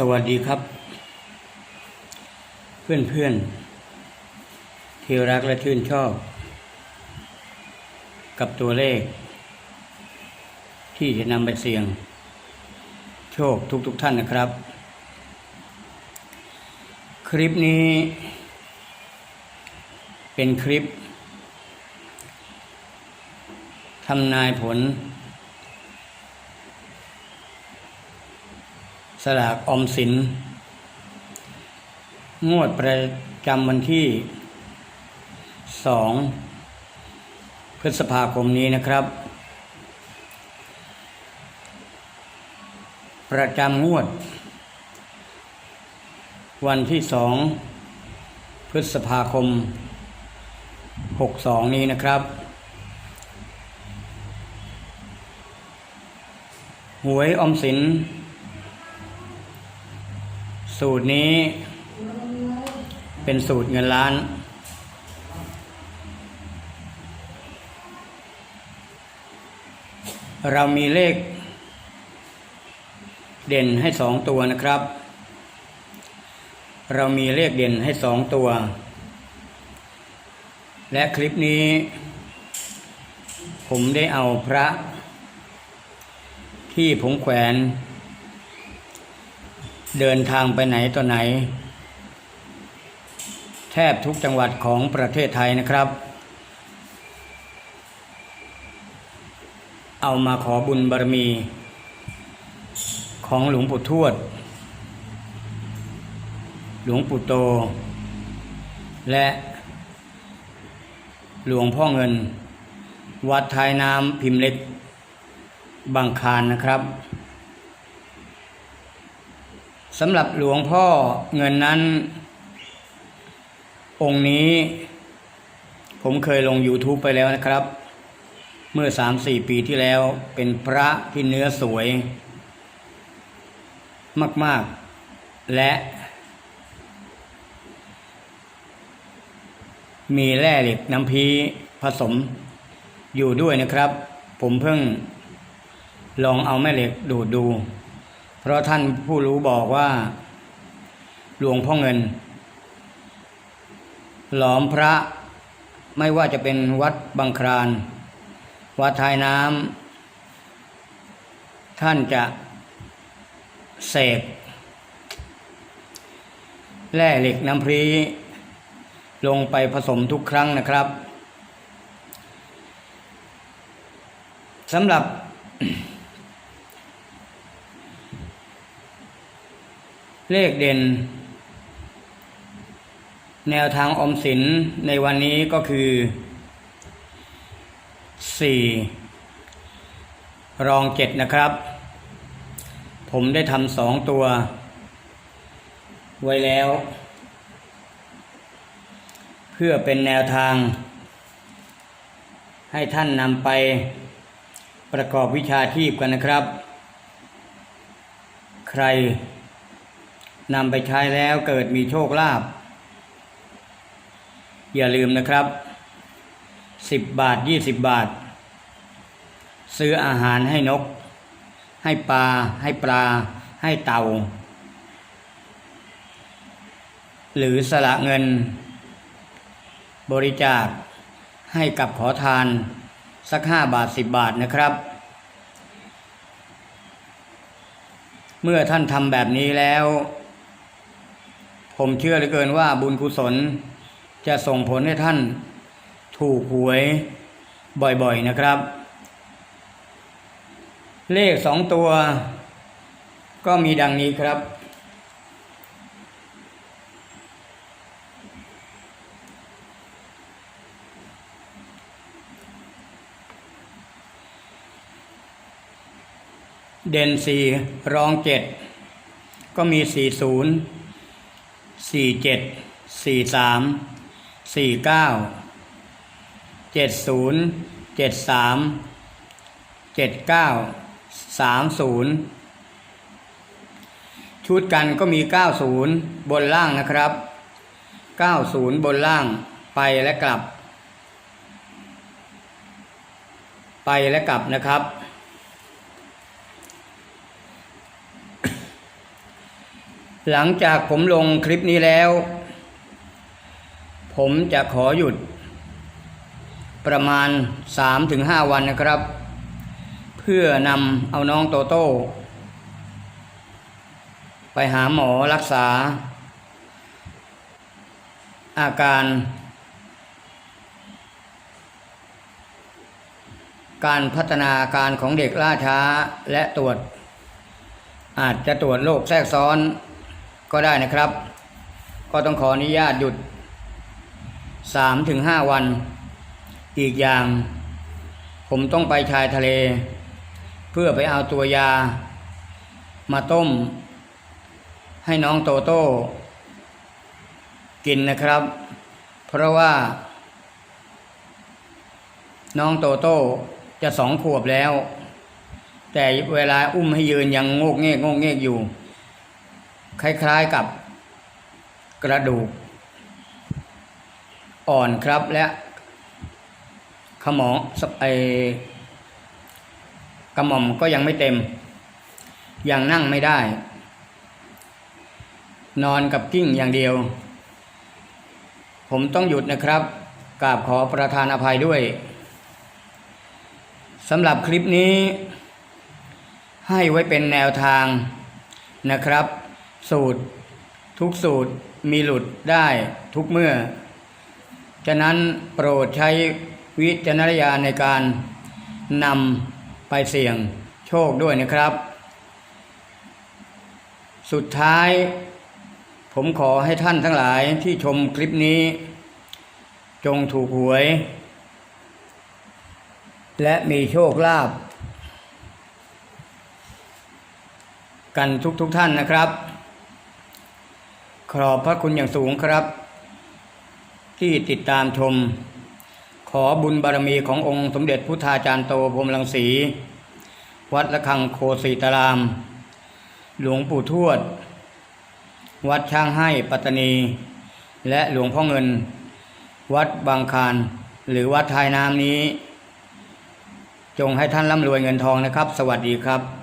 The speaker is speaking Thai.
สวัสดีครับ เพื่อนเพื่อนๆที่รักและชื่นชอบ กับตัวเลข ที่จะนำไปเสี่ยง โชคทุกๆทท่านนะครับ คลิปนี้ เป็นคลิปทำนายผล สลากออมสิน งวดประจำวันที่สองพฤษภาคมนี้นะครับ ประจำงวด วันที่สองพฤษภาคมหกสองนี้นะครับหวยออมสิน สูตรนี้เป็นสูตรเงินล้าน เรามีเลข เด่นให้สองตัวนะครับ เรามีเลขเด่นให้สองตัว และคลิปนี้ ผมได้เอาพระ ที่ผมแขวน เดินทางไปไหนต่อไหน แทบทุกจังหวัดของประเทศไทยนะครับ เอามาขอบุญบารมี ของหลวงปู่ทวด หลวงปู่โต และหลวงพ่อเงิน วัดท้ายน้ำพิมพ์เล็กบางคานนะครับ สำหรับหลวงพ่อเงินนั้น องค์นี้ ผมเคยลง YouTube ไปแล้วนะครับ เมื่อ3-4ปีที่แล้วเป็นพระที่เนื้อสวย มาก ๆ และ มีแร่เหล็กน้ำพีผสมอยู่ด้วยนะครับ ผมเพิ่งลองเอาแม่เหล็กดูดดู เพราะท่านผู้รู้บอกว่า หลวงพ่อเงิน หลอมพระไม่ว่าจะเป็นวัดบางคราน วัดทายน้ำท่านจะเสกแร่เหล็กน้ำพรี ลงไปผสมทุกครั้งนะครับสำหรับ เลขเด่น แนวทางออมสินในวันนี้ก็คือสี่รองเจ็ดนะครับ ผมได้ทำสองตัว ไว้แล้ว เพื่อเป็นแนวทาง ให้ท่านนำไปประกอบวิชาชีพกันนะครับ ใคร นำไปใช้แล้วเกิดมีโชคลาภอย่าลืมนะครับสิบบาทยี่สิบบาท ซื้ออาหารให้นก ให้ปลา ให้ปลา ให้เต่า หรือสละเงิน บริจาคให้กับขอทาน สักห้าบาทสิบบาทนะครับ เมื่อท่านทำแบบนี้แล้ว ผมเชื่อเหลือเกินว่าบุญกุศลจะส่งผลให้ท่านถูกหวยบ่อยๆนะครับ เลขสองตัว ก็มีดังนี้ครับ เด่นสี่รองเจ็ดก็มีสี่ศูนย์ สี่เจ็ดสี่สามสี่เก้าเจ็ดศูนย์เจ็ดสามเจ็ดเก้าสามศูนย์ชุดกันก็มีเก้าศูนย์บนล่างนะครับเก้าศูนย์บนล่างไปและกลับ ไปและกลับนะครับ หลังจากผมลงคลิปนี้แล้ว ผมจะขอหยุด ประมาณ 3-5 วันนะครับ เพื่อนำเอาน้องโตโต้ไปหาหมอรักษา อาการ การพัฒนาการของเด็กล่าช้าและตรวจ อาจจะตรวจโรคแทรกซ้อน ก็ได้นะครับ ก็ต้องขออนุญาตหยุด 3-5 วัน อีกอย่าง ผมต้องไปชายทะเล เพื่อไปเอาตัวยา มาต้ม ให้น้องโตโต้กินนะครับ เพราะว่า น้องโตโต้จะสองขวบแล้ว แต่เวลาอุ้มให้ยืนยังโงกเงกโงกเงกอยู่ คล้ายๆกับกระดูก อ่อนครับและขมองไอกระหม่อมก็ยังไม่เต็ม ยังนั่งไม่ได้ นอนกับกิ้งอย่างเดียว ผมต้องหยุดนะครับกราบขอประทานอภัยด้วยสำหรับคลิปนี้ ให้ไว้เป็นแนวทางนะครับ สูตร ทุกสูตรมีหลุดได้ทุกเมื่อ ฉะนั้นโปรดใช้วิจารณญาณในการนำไปเสี่ยงโชคด้วยนะครับ สุดท้าย ผมขอให้ท่านทั้งหลายที่ชมคลิปนี้ จงถูกหวย และมีโชคลาภกันทุกๆทท่านนะครับ ขอบพระคุณอย่างสูงครับ ที่ติดตามชม ขอบุญบารมีขององค์สมเด็จพุทธาจารย์โตพรมลังสี วัดละคังโคสีตาราม หลวงปู่ทวด วัดช่างให้ปัตตานี และหลวงพ่อเงิน วัดบางคาร หรือวัดทายน้ำนี้ จงให้ท่านร่ำรวยเงินทองนะครับ สวัสดีครับ